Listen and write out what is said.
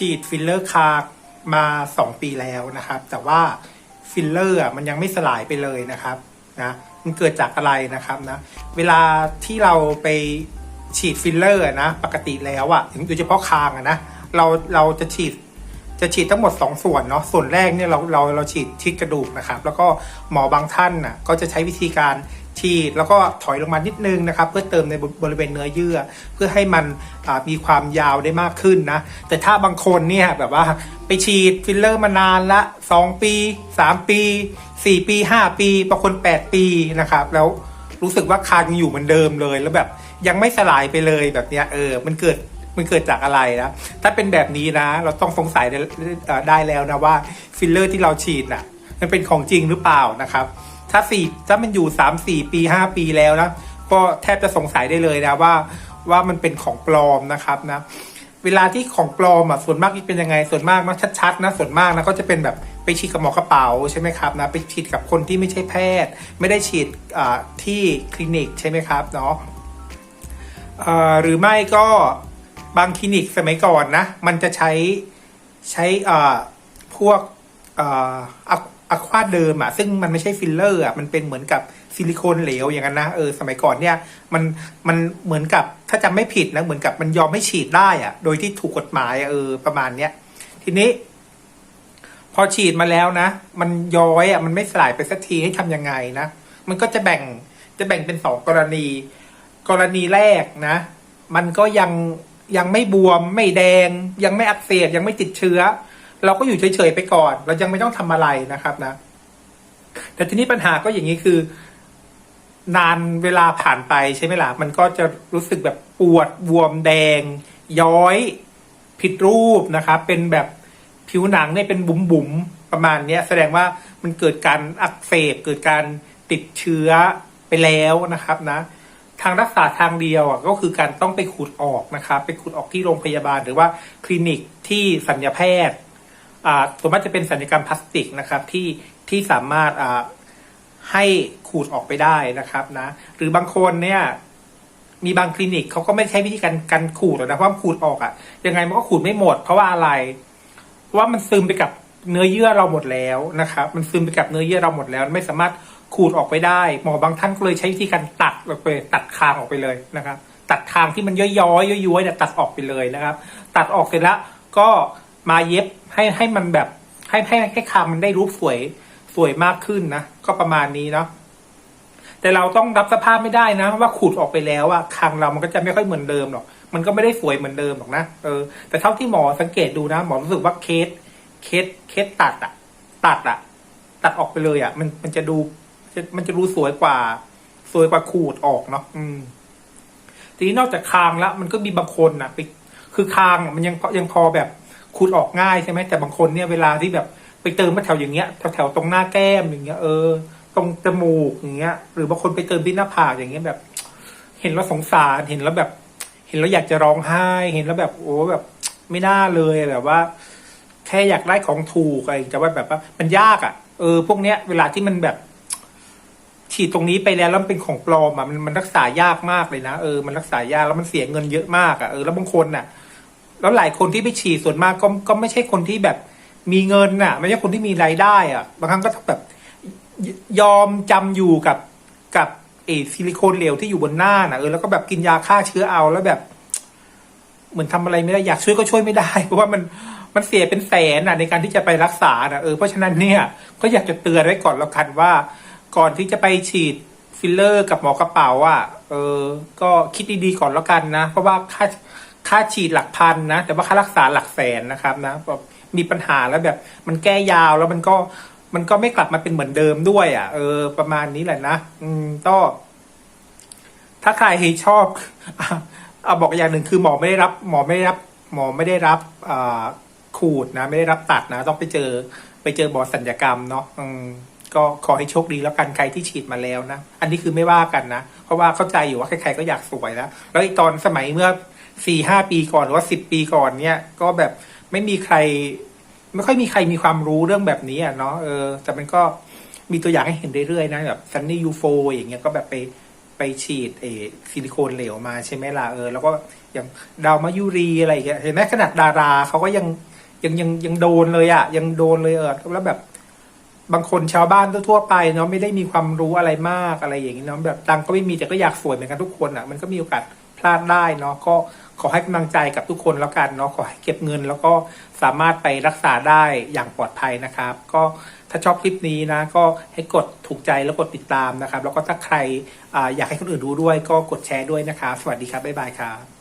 ฉีดฟิลเลอร์คางมา 2 ปีแล้วนะครับ แต่ว่าฟิลเลอร์มันยังไม่สลายไปเลยนะครับนะมันเกิดจากอะไรนะครับนะเวลาที่เราไปฉีดฟิลเลอร์นะปกติแล้วอะโดยเฉพาะคางอะนะเราเราจะฉีด จะฉีดทั้งหมด 2 ส่วนเนาะส่วนแรกเนี่ยเราเราเราฉีดที่กระดูกนะครับ แล้วก็หมอบางท่านน่ะก็จะใช้วิธีการฉีดแล้วก็ถอยลงมานิดนึงนะครับ เพื่อเติมในบริเวณเนื้อเยื่อ เพื่อให้มันมีความยาวได้มากขึ้นนะ แต่ถ้าบางคนเนี่ยแบบว่าไปฉีดฟิลเลอร์มานานละ 2 ปี 3 ปี 4 ปี 5 ปีบางคน 8 ปีนะครับ แล้วรู้สึกว่าคางอยู่เหมือนเดิมเลยแล้วแบบยังไม่สลายไปเลยแบบเนี้ยเออมันเกิด มันเกิดจากอะไรนะ ถ้าเป็นแบบนี้นะ เราต้องสงสัยได้ไดแล้วนะว่าฟิลเลอร์ที่เราฉีดน่ะ มันเป็นของจริงหรือเปล่านะครับ ถ้าสี่ถ้ามันอยู่สามสี่ปีห้าปีแล้วนะ ก็แทบจะสงสัยได้เลยนะว่าว่ามันเป็นของปลอมนะครับนะเวลาที่ของปลอมอะส่วนมากนี่เป็นยังไงส่วนมากนะชัดๆนะส่วนมากนะก็จะเป็นแบบไปฉีดกับหมอกระเป๋าใช่ไหมครับนะไปฉีดกับคนที่ไม่ใช่แพทย์ ไม่ได้ฉีดที่คลินิกใช่ไหมครับเนาะหรือไม่ก็ บางคลินิกสมัยก่อนนะ มันจะใช้ใช้อ่อพวกอ่ออะควาเดิมอะซึ่งมันไม่ใช่ฟิลเลอร์อะมันเป็นเหมือนกับซิลิโคนเหลวอย่างนั้นนะเออสมัยก่อนเนี่ยมันมันเหมือนกับถ้าจำไม่ผิดนะเหมือนกับมันยอมให้ฉีดได้อะโดยที่ถูกกฎหมายอเออประมาณเนี้ยทีนี้ พอฉีดมาแล้วนะ มันย้อยอะมันไม่สลายไปสักทีให้ทำยังไงนะมันก็จะแบ่งจะแบ่งเป็นสองกรณี กรณีแรกนะ มันก็ยัง ยังไม่บวม ไม่แดง ยังไม่อักเสบยังไม่ติดเชื้อ เราก็อยู่เฉยๆไปก่อน เรายังไม่ต้องทำอะไรนะครับนะ แต่ทีนี้ปัญหาก็อย่างนี้คือ นานเวลาผ่านไปใช่ไหมล่ะมันก็จะรู้สึกแบบปวดบวมแดง ย้อย ผิดรูปนะครับ เป็นแบบผิวหนังเนี่ยเป็นบุ๋มบุ๋มๆประมาณเนี้ย แสดงว่ามันเกิดการอักเสบเกิดการติดเชื้อไปแล้วนะครับนะ ทางรักษาทางเดียวอะก็คือการต้องไปขูดออกนะครับไปขูดออกที่โรงพยาบาล หรือว่าคลินิกที่สัญญาแพทย์อ่าส่วนมากจะเป็นสัญญกรรมพลาสติกนะครับที่ที่สามารถอ่าให้ขูดออกไปได้นะครับนะ หรือบางคนเนี่ยมีบางคลินิกเขาก็ไม่ใช้วิธีการการขูดนะเพราะว่าขูดออกอะ่ะยังไงมันก็ขูดไม่หมด เพราะว่าอะไร เพราะว่ามันซึมไปกับเนื้อเยื่อเราหมดแล้วนะครับ มันซึมไปกับเนื้อเยื่อเราหมดแล้ว ไม่สามารถ ขูดออกไปได้ หมอบางท่านก็เลยใช้วิธีการตัดออกไปตัดคางออกไปเลยนะครับ ตัดคางที่มันย้อยๆย้อยๆเนี่ยตัดออกไปเลยนะครับ ตัดออกเสร็จแล้วก็มาเย็บให้ให้มันแบบให้ให้ให้คางมันได้รูปสวยสวยมากขึ้นนะก็ประมาณนี้เนาะแต่เราต้องรับสภาพไม่ได้นะ ว่าขูดออกไปแล้วอะคางเรามันก็จะไม่ค่อยเหมือนเดิมหรอก มันก็ไม่ได้สวยเหมือนเดิมหรอกนะเออแต่เท่าที่หมอสังเกตดูนะหมอรู้สึกว่าเคสเคสเคสตัดอะตัดอะตัดออกไปเลยอะมันมันจะดู จะมันจะดูสวยกว่า สวยกว่าขูดออกเนาะอืม ทีนี้นอกจากคางแล้วมันก็มีบางคนนะไปคือคางมันยังยังพอแบบขูดออกง่ายใช่ไหมแต่บางคนเนี่ยเวลาที่แบบไปเติมมาแถวอย่างเงี้ยแถวแถวตรงหน้าแก้มอย่างเงี้ยเออตรงจมูกอย่างเงี้ย หรือบางคนไปเติมที่หน้าผากอย่างเงี้ยแบบ เห็นแล้วสงสารเห็นแล้วแบบ เห็นแล้วอยากจะร้องไห้ เห็นแล้วแบบโอ้แบบ ไม่น่าเลยแบบว่า แค่อยากได้ของถูกอะไรจะว่าแบบว่ามันยากอะ่ะเออพวกเนี้ยเวลาที่มันแบบ ฉีดตรงนี้ไปแล้วแล้วมันเป็นของปลอมอะมันมันรักษายากมากเลยนะเออมันรักษายากแล้วมันเสียเงินเยอะมากอะเออแล้วบางคนน่ะ แล้วหลายคนที่ไปฉีดส่วนมากก็ก็ไม่ใช่คนที่แบบมีเงินน่ะไม่ใช่คนที่มีรายได้อะบางครั้งก็แบบยอมจำอยู่กับกับเอซิลิโคนเหลวที่อยู่บนหน้าน่ะเออแล้วก็แบบกินยาฆ่าเชื้อเอาแล้วแบบ เหมือนทำอะไรไม่ได้อยากช่วยก็ช่วยไม่ได้ เพราะว่ามันมันเสียเป็นแสนน่ะในการที่จะไปรักษาน่ะเออเพราะฉะนั้นเนี่ย ก็อยากจะเตือนไว้ก่อนแล้วกันว่า ก่อนที่จะไปฉีดฟิลเลอร์กับหมอกระเป๋าอะ เออ ก็คิดดีๆก่อนแล้วกันนะ เพราะว่าค่าค่าฉีดหลักพันนะ แต่ว่าค่ารักษาหลักแสนนะครับนะแบบมีปัญหาแล้วแบบ มันแก้ยาวแล้วมันก็มันก็ไม่กลับมาเป็นเหมือนเดิมด้วยอะ เออ ประมาณนี้แหละนะ อืมก็ถ้าใครชอบเอาบอกอย่างหนึ่งคือหมอไม่ได้รับ หมอไม่ได้รับ หมอไม่ได้รับอ่าขูดนะ ไม่ได้รับตัดนะ ต้องไปเจอ ไปเจอหมอสัญญกรรมเนาะอืม ก็ขอให้โชคดีแล้วกันใครที่ฉีดมาแล้วนะ อันนี้คือไม่ว่ากันนะ เพราะว่าเข้าใจอยู่ว่าใครๆก็อยากสวยแล้ว แล้วอีกตอนสมัยเมื่อสี่ห้าปีก่อนหรือว่าสิบปีก่อนเนี่ย ก็แบบไม่มีใคร ไม่ค่อยมีใครมีความรู้เรื่องแบบนี้อะเนาะเออแต่มันก็มีตัวอย่างให้เห็นเรื่อยๆนะแบบซันนี่ยูโฟอย่างเงี้ยก็แบบไปไปฉีดเอซิลิโคนเหลวมาใช่ไหมล่ะเออ แล้วก็อย่างดาวมายุรีอะไรอย่างเงี้ยเห็นไหมขนาดดาราเขาก็ยังยังยังยังโดนเลยอะ ยังโดนเลยเออแล้วแบบ บางคนชาวบ้านทั่วไปเนาะไม่ได้มีความรู้อะไรมากอะไรอย่างนี้เนาะแบบตังก็ไม่มีแต่ก็อยากสวยเหมือนกันทุกคนอะมันก็มีโอกาสพลาดได้เนาะก็ขอให้กำลังใจกับทุกคนแล้วกันเนาะขอให้เก็บเงินแล้วก็สามารถไปรักษาได้อย่างปลอดภัยนะครับ ก็ถ้าชอบคลิปนี้นะก็ให้กดถูกใจแล้วกดติดตามนะครับ แล้วก็ถ้าใครออยากให้คนอื่นดูด้วย ก็กดแชร์ด้วยนะครับสวัสดีครับบ๊ายบายครับ